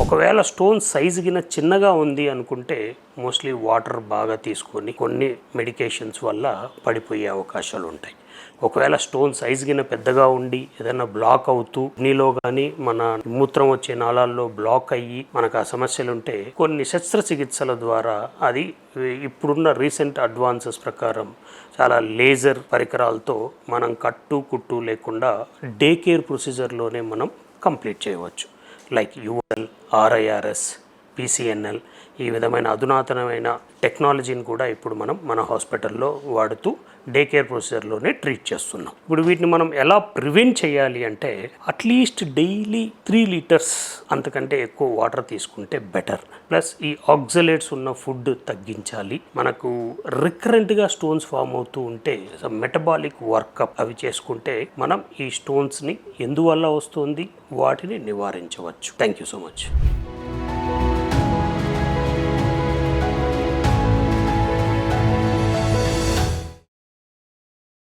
ఒకవేళ stone size గిన చిన్నగా ఉంది అనుకుంటే మోస్ట్లీ వాటర్ బాగా తీసుకొని కొన్ని మెడికేషన్స్ వల్ల పడిపోయే అవకాశాలు ఉంటాయి. ఒకవేళ స్టోన్ సైజ్ గిన పెద్దగా ఉండి ఏదైనా బ్లాక్ అవుతూ నీలో కానీ మన మూత్రం వచ్చే నాళాల్లో బ్లాక్ అయ్యి మనకు ఆ సమస్యలు ఉంటే కొన్ని శస్త్రచికిత్సల ద్వారా అది ఇప్పుడున్న రీసెంట్ అడ్వాన్సెస్ ప్రకారం చాలా లేజర్ పరికరాలతో మనం కట్టు కుట్టు లేకుండా డే కేర్ ప్రొసీజర్లోనే మనం కంప్లీట్ చేయవచ్చు. like UL, RIRS, పిసిఎన్ఎల్ ఈ విధమైన అధునాతనమైన టెక్నాలజీని కూడా ఇప్పుడు మనం మన హాస్పిటల్లో వాడుతూ డే కేర్ ప్రొసీజర్లోనే ట్రీట్ చేస్తున్నాం. ఇప్పుడు వీటిని మనం ఎలా ప్రివెంట్ చేయాలి అంటే అట్లీస్ట్ డైలీ త్రీ లీటర్స్ అంతకంటే ఎక్కువ వాటర్ తీసుకుంటే బెటర్. ప్లస్ ఈ ఆక్సలేట్స్ ఉన్న ఫుడ్ తగ్గించాలి. మనకు రికరెంట్గా స్టోన్స్ ఫామ్ అవుతూ ఉంటే మెటబాలిక్ వర్కప్ అవి చేసుకుంటే మనం ఈ స్టోన్స్ని ఎందువల్ల వస్తుంది? వాటిని నివారించవచ్చు. Thank you so much.